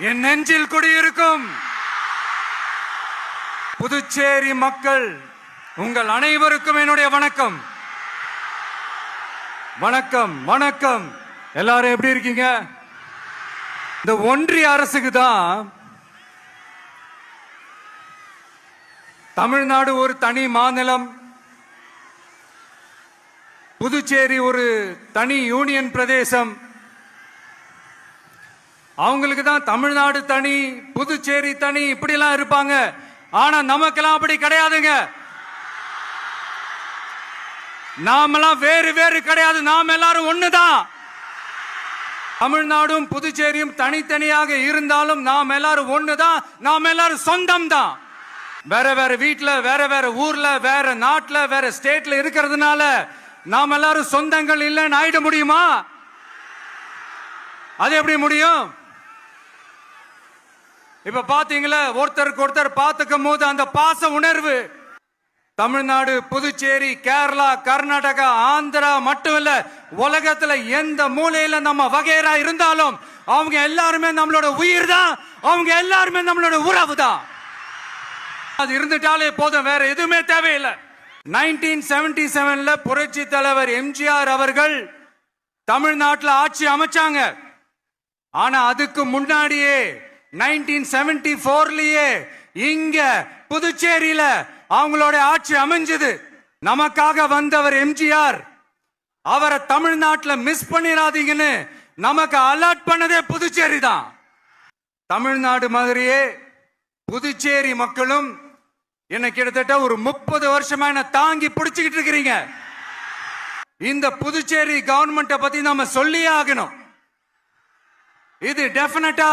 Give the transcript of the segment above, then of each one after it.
என் நெஞ்சில் குடியிருக்கும் புதுச்சேரி மக்கள் உங்கள் அனைவருக்கும் என்னுடைய வணக்கம். வணக்கம் வணக்கம். எல்லாரும் எப்படி இருக்கீங்க? இந்த ஒன்றிய அரசுக்கு தான் தமிழ்நாடு ஒரு தனி மாநிலம் புதுச்சேரி ஒரு தனி யூனியன் பிரதேசம் அவங்களுக்கு தான் தமிழ்நாடு தனி புதுச்சேரி தனி இப்படிலாம் இருப்பாங்க. ஆனா நமக்கெல்லாம் அப்படி கிடையாதுங்க. நாமெல்லாம் வேறு வேறு கிடையாது. நாம் எல்லாரும் ஒண்ணுதான். தமிழ்நாடும் புதுச்சேரியும் தனித்தனியாக இருந்தாலும் நாம் எல்லாரும் ஒண்ணுதான். நாம் எல்லாரும் சொந்தம் தான் வேற வேற வீட்டுல வேற வேற ஊர்ல வேற நாட்டுல வேற ஸ்டேட்ல இருக்கிறதுனால நாம் எல்லாரும் சொந்தங்கள் இல்லைன்னு ஆயிட முடியுமா? அது எப்படி முடியும்? இப்ப பாத்தீங்களா ஒருத்தருக்கு ஒருத்தர் பார்த்துக்கும் போது அந்த பாச உணர்வு. தமிழ்நாடு புதுச்சேரி கேரளா கர்நாடகா ஆந்திரா மட்டும் இல்ல உலகத்துல எந்த மூலையில நம்ம வகையரா இருந்தாலும் அவங்க எல்லாருமே நம்மளோட உயிர் தான் அவங்க எல்லாருமே நம்மளோட உறவு தான் அது இருந்துட்டாலே போதும் வேற எதுவுமே தேவையில்லை. நைன்டீன் செவன்டி செவன்ல புரட்சி தலைவர் எம்ஜிஆர் அவர்கள் தமிழ்நாட்டில் ஆட்சி அமைச்சாங்க. ஆனா அதுக்கு முன்னாடியே நைன்டீன் செவன்டி போர்லயே இங்க புதுச்சேரியில அவங்களோட ஆட்சி அமைஞ்சது. நமக்காக வந்தவர் எம்ஜிஆர். அவரை தமிழ்நாட்டில் மிஸ் பண்ணிடாதீங்கன்னு நமக்கு அலர்ட் பண்ணதே புதுச்சேரி தான் தமிழ்நாடு மாதிரியே புதுச்சேரி மக்களும் என்ன கிட்டத்தட்ட ஒரு முப்பது வருஷமா என்ன தாங்கி பிடிச்சுக்கிட்டு இருக்கிறீங்க. இந்த புதுச்சேரி கவர்மெண்ட்டை பத்தி நம்ம சொல்லியே ஆகணும். இது டெபினட்டா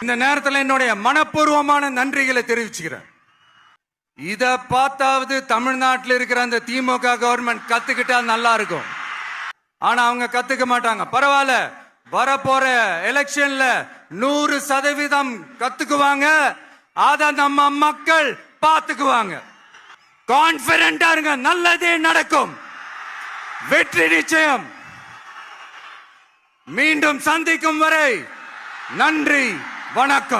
இந்த நேரத்தில் என்னுடைய மனப்பூர்வமான நன்றிகளை தெரிவிச்சுக்கிறேன். இதை பார்த்தாவது தமிழ்நாட்டில் இருக்கிற அந்த திமுக கவர்மெண்ட் கத்துக்கிட்டா நல்லா இருக்கும். ஆனா அவங்க கத்துக்க மாட்டாங்க. பரவாயில்ல வரப்போற எலெக்ஷன்ல நூறு சதவீதம் கத்துக்குவாங்க. அத நம்ம மக்கள் பார்த்துக்குவாங்க. கான்பிடண்டா இருங்க நல்லதே நடக்கும். வெற்றி நிச்சயம். மீண்டும் சந்திக்கும் வரை நன்றி. வணக்கம்.